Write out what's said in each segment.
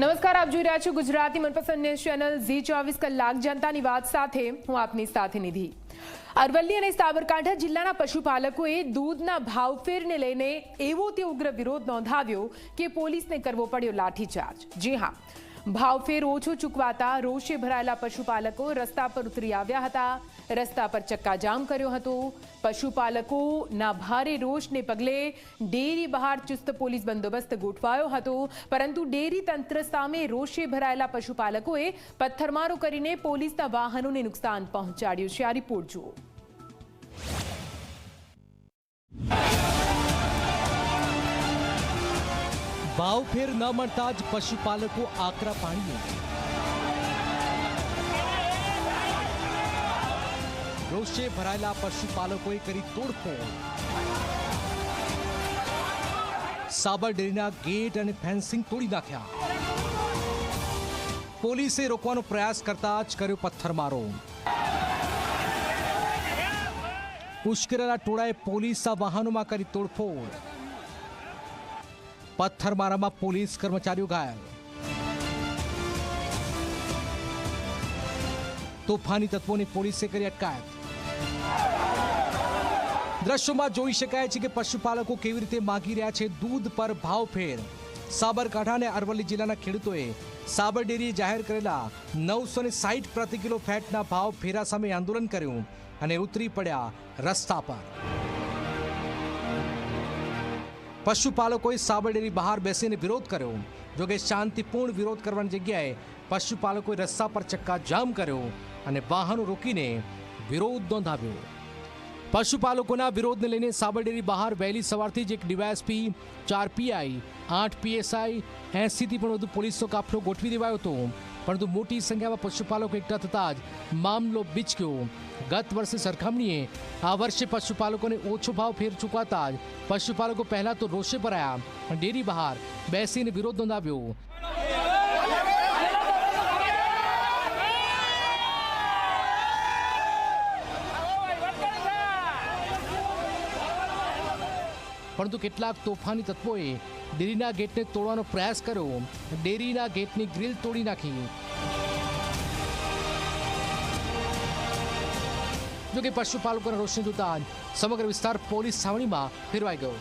નમસ્કાર, આપ જોઈ રહ્યા છો ગુજરાતી મનપસંદ ન્યૂઝ ચેનલ ઝી ચોવીસ કલાક જનતાની વાત સાથે હું આપની સાથે નિધિ. અરવલ્લી અને સાબરકાંઠા જિલ્લાના પશુપાલકોએ દૂધના ભાવફેરને લઈને એવો તે ઉગ્ર વિરોધ નોંધાવ્યો કે પોલીસને કરવો પડ્યો લાઠીચાર્જ. જી હા ભાવફેર ઓછો ચૂકવાતા રોષે ભરાયેલા પશુપાલકો રસ્તા પર ઉતરી આવ્યા હતા. રસ્તા પર ચક્કાજામ કર્યો હતો. પશુપાલકોના ભારે રોષને પગલે ડેરી બહાર ચુસ્ત પોલીસ બંદોબસ્ત ગોઠવાયો હતો. પરંતુ ડેરી તંત્ર સામે રોષે ભરાયેલા પશુપાલકોએ પથ્થરમારો કરીને પોલીસના વાહનોને નુકસાન પહોંચાડ્યું છે. આ રિપોર્ટ જુઓ. ભાવફેર ન મળતા જ પશુપાલકો આકરા પાણીએ રોષે ભરાયેલા પશુપાલકોએ કરી તોડફોડ. સાબર ડેરીના ગેટ અને ફેન્સિંગ તોડી નાખ્યા. પોલીસે રોકવાનો પ્રયાસ કરતા જ કર્યો પથ્થરમારો. ઉશ્કેરેલા ટોળાએ પોલીસના વાહનોમાં કરી તોડફોડ. પથ્થરમારામાં પોલીસ કર્મચારીઓ ઘાયલ. તોફાની તત્વોની પોલીસે કરી અટકાયત. દ્રશ્યોમાં જોઈ શકાય છે કે પશુપાલકો કેવી રીતે માગી રહ્યા છે દૂધ પર ભાવફેર સાબરકાંઠા અને અરવલ્લી જિલ્લાના ખેડૂતોએ સાબર ડેરીએ જાહેર કરેલા નવસો ને સાહીઠ પ્રતિ કિલો ફેટના ભાવ ફેરા સામે આંદોલન કર્યું અને ઉતરી પડ્યા રસ્તા પર. પશુપાલકોએ સાબરડેરી બહાર બેસીને વિરોધ કર્યો. જોકે શાંતિપૂર્ણ વિરોધ કરવાની જગ્યાએ પશુપાલકોએ રસ્તા પર ચક્કા જામ કર્યો અને વાહનો રોકીને વિરોધ નોંધાવ્યો. પશુપાલકોના વિરોધને લઈને સાબર ડેરી બહાર વહેલી સવારથી જ એક ડીવાયએસપી, ચાર પીઆઈ, આઠ પીએસઆઈ એંસીથી પણ વધુ પોલીસનો કાફલો ગોઠવી દેવાયો હતો. પરંતુ મોટી સંખ્યામાં પશુપાલકો એકઠા થતાં જ મામલો બીચક્યો. ગત વર્ષે સરખામણીએ આ વર્ષે પશુપાલકોને ઓછો ભાવ ફેર ચૂકવાતા જ પશુપાલકો પહેલા તો રોષે ભરાયા. ડેરી બહાર બેસીને વિરોધ નોંધાવ્યો. પરંતુ કેટલાક તોફાની તત્વોએ ડેરીના ગેટને તોડવાનો પ્રયાસ કર્યો. ડેરીના ગેટની ગ્રીલ તોડી નાખી. જોકે પશુપાલકોના રોષને જોતા સમગ્ર વિસ્તાર પોલીસ છાવણીમાં ફેરવાઈ ગયો.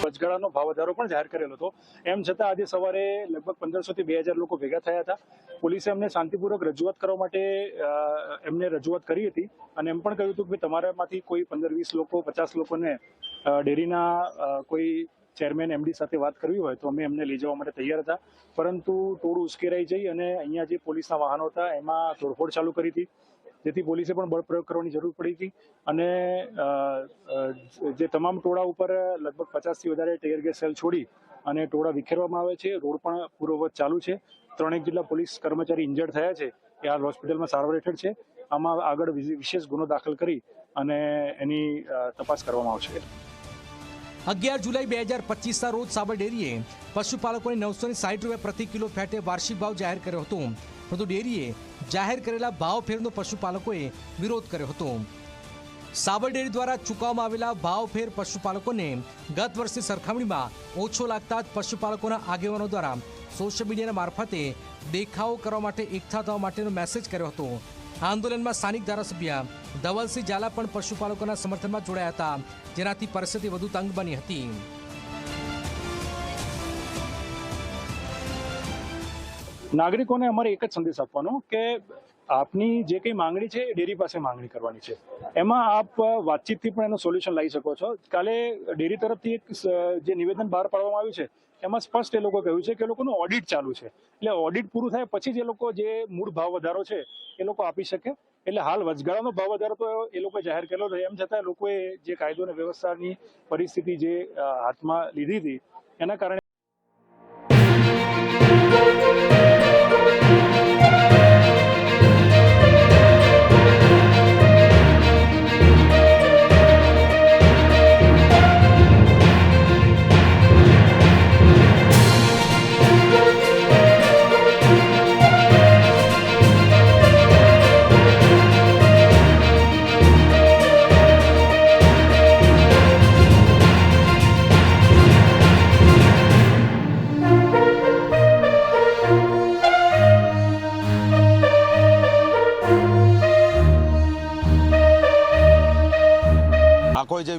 વચગાળાનો ભાવ વધારો પણ જાહેર કરેલો હતો. એમ છતાં આજે સવારે લગભગ પંદરસો થી બે હજાર લોકો ભેગા થયા હતા. પોલીસે એમને શાંતિપૂર્વક રજૂઆત કરવા માટે એમને રજૂઆત કરી હતી અને એમ પણ કહ્યું હતું કે તમારામાંથી કોઈ પંદર વીસ લોકો, પચાસ લોકોને ડેરીના કોઈ ચેરમેન એમડી સાથે વાત કરવી હોય તો અમે એમને લઈ જવા માટે તૈયાર હતા. પરંતુ ટોળું ઉશ્કેરાઈ જઈ અને અહીંયા જે પોલીસના વાહનો હતા એમાં તોડફોડ ચાલુ કરી હતી. જેથી પોલીસે પણ બળપ્રયોગ કરવાની જરૂર પડી હતી. અને જે તમામ ટોળા ઉપર લગભગ પચાસથી વધારે ટેયર ગેસ સેલ છોડી અને ટોળા વિખેરવામાં આવે છે. રોડ પણ પૂર્વવત ચાલુ છે. ત્રણેક જેટલા પોલીસ કર્મચારી ઇન્જર્ડ થયા છે. એ હાલ હોસ્પિટલમાં સારવાર હેઠળ છે. આમાં આગળ વિશે- વિશેષ ગુનો દાખલ કરી અને એની તપાસ કરવામાં આવશે. અગિયાર જુલાઈ બે હજાર પચીસના રોજ સાબર ડેરીએ પશુપાલકોને નવસો સાઠ રૂપિયા પ્રતિ કિલો ફેટે વાર્ષિક ભાવ જાહેર કર્યો હતો. પરંતુ ડેરીએ જાહેર કરેલા ભાવ ફેરનો પશુપાલકોએ વિરોધ કર્યો હતો. સાબર ડેરી દ્વારા ચૂકવવામાં આવેલા ભાવ ફેર પશુપાલકોને ગત વર્ષની સરખામણીમાં ઓછો લાગતા જ પશુપાલકોના આગેવાનો દ્વારા સોશિયલ મીડિયાના મારફતે દેખાવો કરવા માટે એકઠા થવા માટેનો મેસેજ કર્યો હતો. આંદોલનમાં સ્થાનિક ધારાસભ્ય ધવલસિંહ ઝાલા પણ પશુપાલકોના સમર્થનમાં જોડાયા હતા, જેનાથી પરિસ્થિતિ વધુ તંગ બની હતી. નાગરિકોને અમારે એક જ સંદેશ આપવાનો કે આપની જે કંઈ માંગણી છે એ ડેરી પાસે માંગણી કરવાની છે. એમાં આપ વાતચીતથી પણ એનું સોલ્યુશન લાવી શકો છો. કાલે ડેરી તરફથી એક જે નિવેદન બહાર પાડવામાં આવ્યું છે, એમાં સ્પષ્ટ એ લોકો કહ્યું છે કે લોકોનું ઓડિટ ચાલુ છે. એટલે ઓડિટ પૂરું થાય પછી જ લોકો જે મૂળ ભાવ વધારો છે, એ લોકો આપી શકે. એટલે હાલ વચગાળાનો ભાવ વધારો તો એ લોકોએ જાહેર કરેલો છે. એમ છતાં લોકોએ જે કાયદો અને વ્યવસ્થાની પરિસ્થિતિ જે હાથમાં લીધી હતી, એના કારણે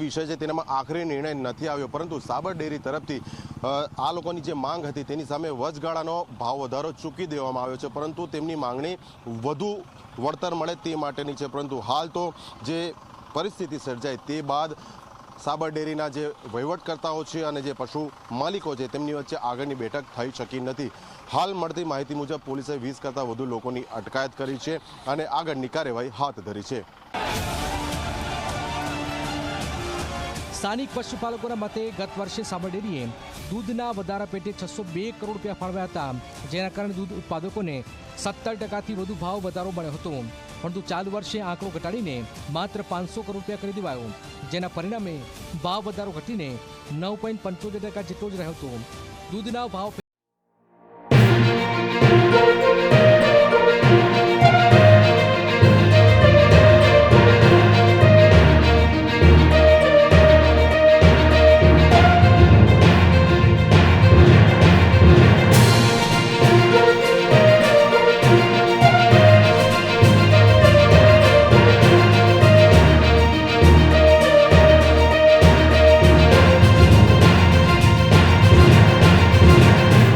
વિષય છે તેનામાં આખરી નિર્ણય નથી આવ્યો. પરંતુ સાબર ડેરી તરફથી આ લોકોની જે માંગ હતી તેની સામે વચગાળાનો ભાવ વધારો ચૂકી દેવામાં આવ્યો છે. પરંતુ તેમની માંગણી વધુ વળતર મળે તે માટેની છે. પરંતુ હાલ તો જે પરિસ્થિતિ સર્જાય તે બાદ સાબર ડેરીના જે વહીવટકર્તાઓ છે અને જે પશુ માલિકો છે તેમની વચ્ચે આગળની બેઠક થઈ શકી નથી. હાલ મળતી માહિતી મુજબ પોલીસે વીસ કરતાં વધુ લોકોની અટકાયત કરી છે અને આગળની કાર્યવાહી હાથ ધરી છે. સ્થાનિક પશુપાલકોના મતે ગત વર્ષે સાબર દૂધના વધારા પેટે છસો બે કરોડ રૂપિયા ફાળવ્યા હતા, જેના કારણે દૂધ ઉત્પાદકોને સત્તર ટકાથી વધુ ભાવ વધારો મળ્યો હતો. પરંતુ ચાલુ વર્ષે આંકડો ઘટાડીને માત્ર પાંચસો કરોડ રૂપિયા કરી દેવાયો, જેના પરિણામે ભાવ વધારો ઘટીને નવ પોઈન્ટ પંચોતેર ટકા જેટલો જ રહ્યો હતો. દૂધના ભાવ